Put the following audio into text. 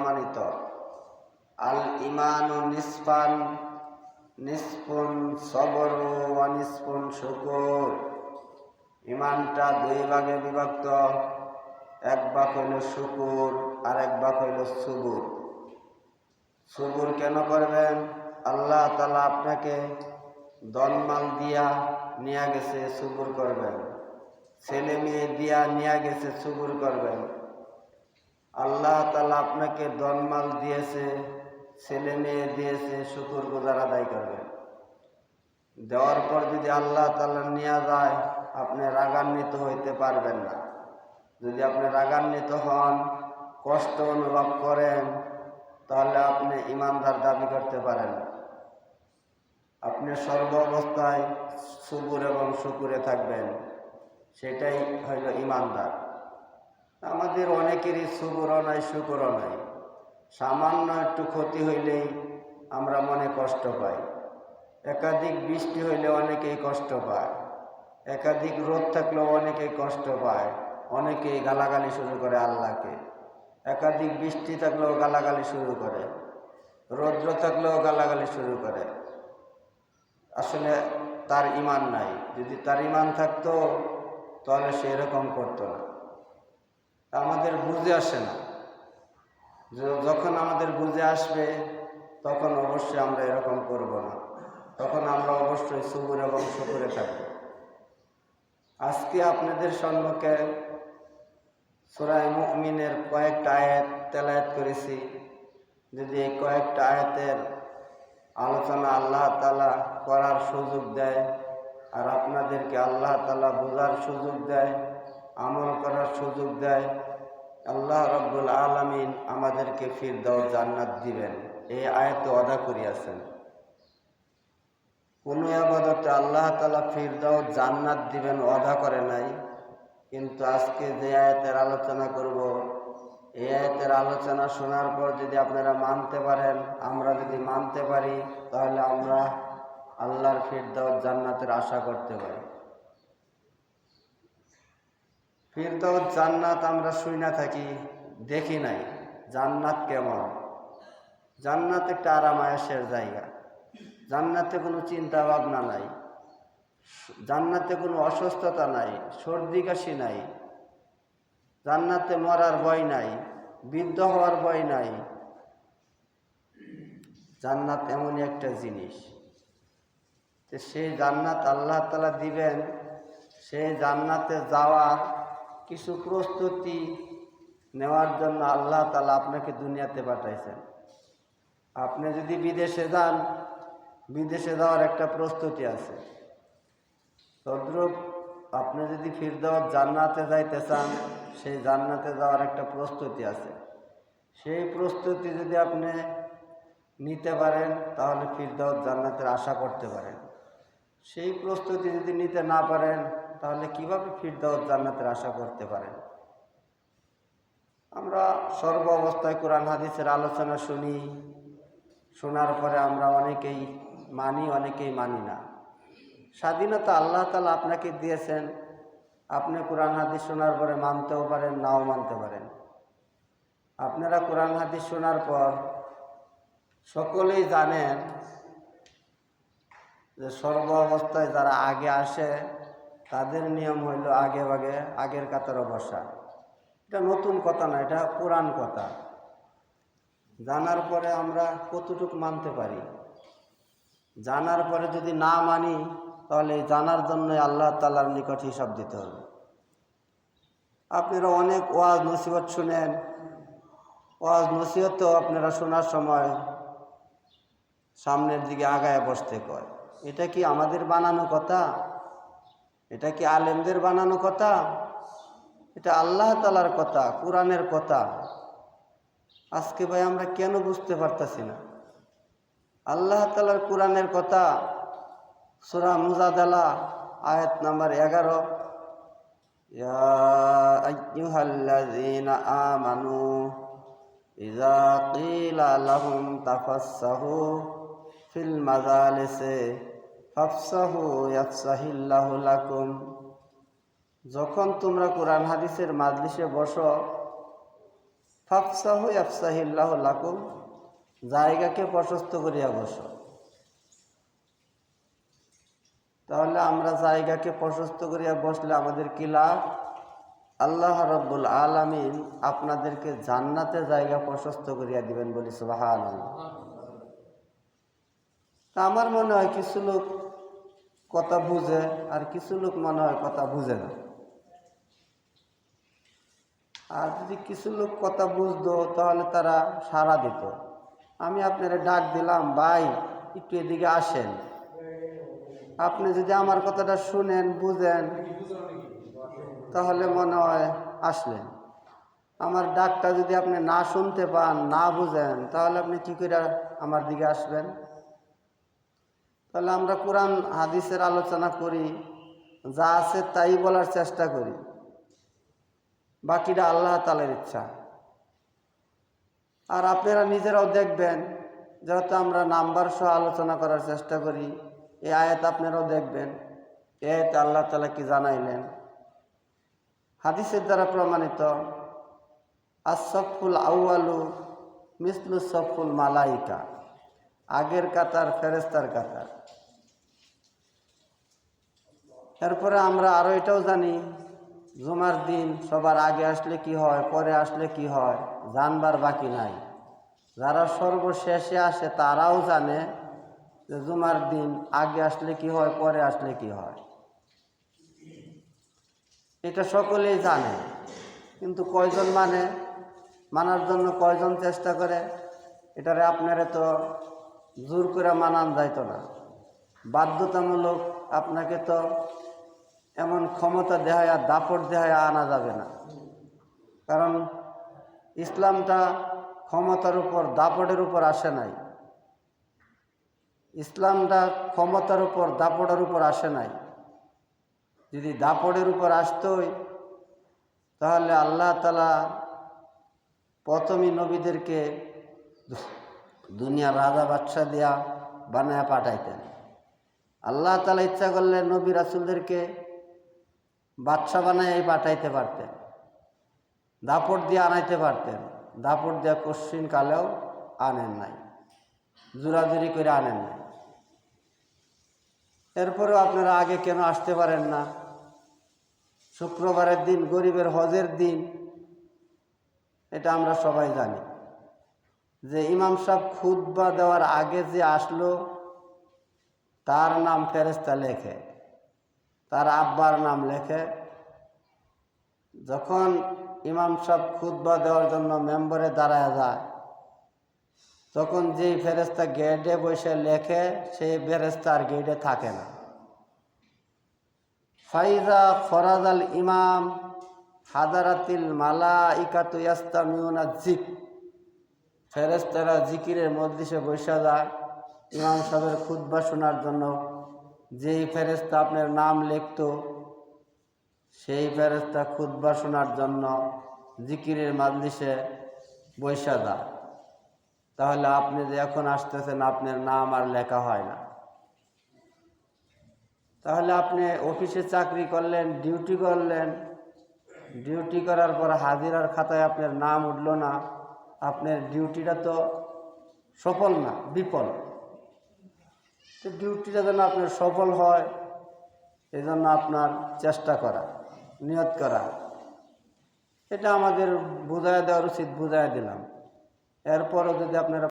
প্রমাণিত। আল ইমানু নিসফান, নিসফুন সবর ও নিসফুন শুকুর। ইমানটা দুই ভাগে বিভক্ত, এক ভাগ হইল শুকুর আর এক ভাগ হইল সুবুর। সুবুর কেন করবেন? আল্লাহ তালা আপনাকে দনমাল দিয়া নিয়ে গেছে সুবুর করবেন। ছেলে মেয়ে দিয়া নিয়ে গেছে সুবুর করবেন। আল্লাহ তালা আপনাকে দনমাল দিয়েছে, ছেলে মেয়ে দিয়েছে, শুকুর গুজার আদায় করবেন। দেওয়ার পর যদি আল্লাহ তালা নিয়ে যায়, আপনি রাগান্বিত হইতে পারবেন না। যদি আপনি রাগান্বিত হন, কষ্ট অনুভব করেন, তাহলে আপনি ইমানদার দাবি করতে পারেন। আপনি সর্ব অবস্থায় সুকুর এবং শুকুরে থাকবেন, সেটাই হইল ইমানদার। আমাদের অনেকেরই সুকুরও নাই শুকুরও নাই সামান্য একটু ক্ষতি হইলেই আমরা মনে কষ্ট পাই। একাধিক বৃষ্টি হইলে অনেকেই কষ্ট পায়। একাধিক রোদ থাকলেও অনেকেই কষ্ট পায়। অনেকেই গালাগালি শুরু করে আল্লাহকে। একাধিক বৃষ্টি থাকলেও গালাগালি শুরু করে। রৌদ্র থাকলেও গালাগালি শুরু করে। আসলে তার ইমান নাই। যদি তার ইমান থাকতো, তাহলে সে এরকম করতো না। আমাদের বুঝে আসে না। যখন আমাদের বুঝে আসবে, তখন অবশ্যই আমরা এরকম করব না। তখন আমরা অবশ্যই সুবুর এবং শুকুরে থাকব। আজকে আপনাদের সম্মুখে সুরায় মুমিনের কয়েকটা আয়াত তেলায়াত করেছি। যদি এই কয়েকটা আয়াতের আলোচনা আল্লাহ তালা করার সুযোগ দেয় আর আপনাদেরকে আল্লাহ তালা বোঝার সুযোগ দেয় আমল করার সুযোগ দেয়। আল্লাহ রব্বুল আলমিন আমাদেরকে ফির দাও জান্নাত দিবেন। এই আয়াতে অদা করিয়াছেন। কোনো আবাদতে আল্লাহ তালা ফির দাও জান্নাত দিবেন অদা করে নাই। কিন্তু আজকে যে আয়াতের আলোচনা করব, এই আয়াতের আলোচনা শোনার পর যদি আপনারা মানতে পারেন, আমরা যদি মানতে পারি, তাহলে আমরা আল্লাহর ফিরদাউস জান্নাতের আশা করতে পারি। ফিরদাউস জান্নাত আমরা শুই না থাকি, দেখি নাই। জান্নাত কেমন? জান্নাত একটা আরাম আয়াসের জায়গা। জান্নাতে কোনো চিন্তা ভাবনা নাই। জান্নাতে কোনো অসুস্থতা নাই, সর্দি কাশি নাই। জান্নাতে মরার ভয় নাই, বৃদ্ধ হওয়ার ভয় নাই। জান্নাত এমনই একটা জিনিস। তো সেই জান্নাত আল্লাহ তালা দিবেন, সেই জান্নাতে যাওয়ার কিছু প্রস্তুতি নেওয়ার জন্য আল্লাহ তালা আপনাকে দুনিয়াতে পাঠাইছেন। আপনি যদি বিদেশে যান, বিদেশে যাওয়ার একটা প্রস্তুতি আছে। তদ্রূপ আপনি যদি ফিরদাওয়াত জান্নাতে যাইতে চান, সেই জান্নাতে যাওয়ার একটা প্রস্তুতি আছে। সেই প্রস্তুতি যদি আপনি নিতে পারেন, তাহলে ফিরদাওয়াত জান্নাতের আশা করতে পারেন। সেই প্রস্তুতি যদি নিতে না পারেন তাহলে কীভাবে ফিরদাওয়াত জান্নাতের আশা করতে পারেন? আমরা সর্ব অবস্থায় কোরআন হাদিসের আলোচনা শুনি, শোনার পরে আমরা অনেকেই মানি অনেকেই মানি না। স্বাধীনতা আল্লাহ তালা আপনাকে দিয়েছেন, আপনি কোরআন হাদিস শোনার পরে মানতেও পারেন, নাও মানতে পারেন। আপনারা কোরআন হাদিস শোনার পর সকলেই জানেন যে সর্ব অবস্থায় যারা আগে আসে তাদের নিয়ম হইল আগে ভাগে আগের কাতারে বসা এটা নতুন কথা না, এটা পুরান কথা। জানার পরে আমরা কতটুকু মানতে পারি? জানার পরে যদি না মানি, তাহলে জানার জন্য আল্লাহ তালার নিকট হিসাব দিতে হবে। আপনারা অনেক ওয়াজ নসিবত শুনেন। ওয়াজ নসিহতও আপনারা শোনার সময় সামনের দিকে আগায় বসতে কয়। এটা কি আমাদের বানানো কথা? এটা কি আলেমদের বানানো কথা? এটা আল্লাহ তালার কথা, কোরআনের কথা। আজকে ভাই আমরা কেন বুঝতে পারতাছি না? আল্লাহ তালার কোরআনের কথা, সুরা মুজাদালা, আয়াত নাম্বার এগারো। আমানু ইজা কিলা লাহুম তাফাসসাহু ফিল মাজালিসে। ফাফসাহু ইয়াফসাহিল্লাহু যখন তোমরা কোরআন হাদিসের মাজলিসে বসো, ফাফসাহু আফসাহিল্লাহ লাকুম, জায়গাকে প্রশস্ত করিয়া বস। তাহলে আমরা জায়গাকে প্রশস্ত করিয়া বসলে আমাদের কি লাভ? আল্লাহ রব্বুল আলামিন আপনাদেরকে জান্নাতে জায়গা প্রশস্ত করিয়া দিবেন বলি সুবাহান তা আমার মনে হয় কিছু লোক কথা বুঝে, আর কিছু লোক মনে হয় কথা বুঝে না। আর যদি কিছু লোক কথা বুঝতো, তাহলে তারা সাড়া দিত। আমি আপনারা ডাক দিলাম, ভাই, একটু এদিকে আসেন। আপনি যদি আমার কথাটা শুনেন, বুঝেন, তাহলে মনে হয় আসলেন। আমার ডাকটা যদি আপনি না শুনতে পান, না বুঝেন, তাহলে আপনি কী করে আমার দিকে আসবেন? তাহলে আমরা কোরআন, হাদিসের আলোচনা করি, যা আছে তাই বলার চেষ্টা করি। বাকিটা আল্লাহ তালের ইচ্ছা। আর আপনারা নিজেরাও দেখবেন, যেহেতু আমরা নাম্বার সহ আলোচনা করার চেষ্টা করি, এই আয়াত আপনারাও দেখবেন এ আয়াত আল্লাহ তালা কি জানাইলেন? হাদিসের দ্বারা প্রমাণিত আসফুল আউয়ালু মিসলু সফুল মালাইকা। আগের কাতার ফেরেস্তার কাতার। এরপরে আমরা আরও এটাও জানি, জুমার দিন সবার আগে আসলে কি হয়, পরে আসলে কি হয়, জানবার বাকি নাই। যারা সর্বশেষে আসে তারাও জানে যে জুমার দিন আগে আসলে কি হয়, পরে আসলে কি হয়। এটা সকলেই জানে, কিন্তু কয়জন মানে? মানার জন্য কয়জন চেষ্টা করে? এটারে আপনারে তো জোর করে মানান যাইত না। বাধ্যতামূলক আপনাকে তো এমন ক্ষমতা দেহায় আর দাপট দেহায় আনা যাবে না। কারণ ইসলামটা ক্ষমতার উপর, দাপটের উপর আসে নাই। ইসলামটা ক্ষমতার উপর, দাপটের উপর আসে নাই। যদি দাপটের উপর আসতোই, তাহলে আল্লাহ তালা প্রথমই নবীদেরকে দুনিয়ার রাজা বাদশাহ দিয়া বানায় পাঠাইতেন। আল্লাহ তালা ইচ্ছা করলে নবী রাসুলদেরকে বাদশাহ বানায় পাঠাইতে পারতেন। দাপট দিয়ে আনাইতে পারতেন। দাপট দিয়ে কশ্চিন কালেও আনেন নাই। জোরাজুরি করে আনেন নাই। এরপরেও আপনারা আগে কেন আসতে পারেন না? শুক্রবারের দিন, গরিবের হজের দিন, এটা আমরা সবাই জানি। যে ইমাম সাহেব খুদ্া দেওয়ার আগে যে আসলো, তার নাম ফেরেস্তা লেখে, তার আব্বার নাম লেখে। যখন ইমাম সাহেব খুদ্া দেওয়ার জন্য মেম্বারে দাঁড়ায় যায়, তখন যেই ফেরেস্তা গেটে বসে লেখে, সেই ফেরেস্তা আর গেটে থাকে না। ফাইজা ফরাজ আল ইমাম হাদারাতিল মালা ইকাতু মিউনা জিক ফেরেস্তারা জিকিরের মধ্যে বসে যায় ইমাম সাহেবের খুদ্া শোনার জন্য যেই ফেরেস্তা আপনার নাম লিখত, সেই ফেরেস্তা খুদ্া শোনার জন্য জিকিরের মাজলিসে বৈশা যায় তাহলে আপনি যে এখন আসতেছেন, আপনার নাম আর লেখা হয় না। তাহলে আপনি অফিসে চাকরি করলেন, ডিউটি করলেন, ডিউটি করার পর হাজিরার খাতায় আপনার নাম উঠল না। আপনার ডিউটিটা তো সফল না, বিফল। তো ডিউটিটা যেন আপনার সফল হয় এই জন্য আপনার চেষ্টা করা, নিয়ত করা। এটা আমাদের বুঝাই দেওয়ার উচিত বুঝাই দিলাম। এরপরও যদি আপনারা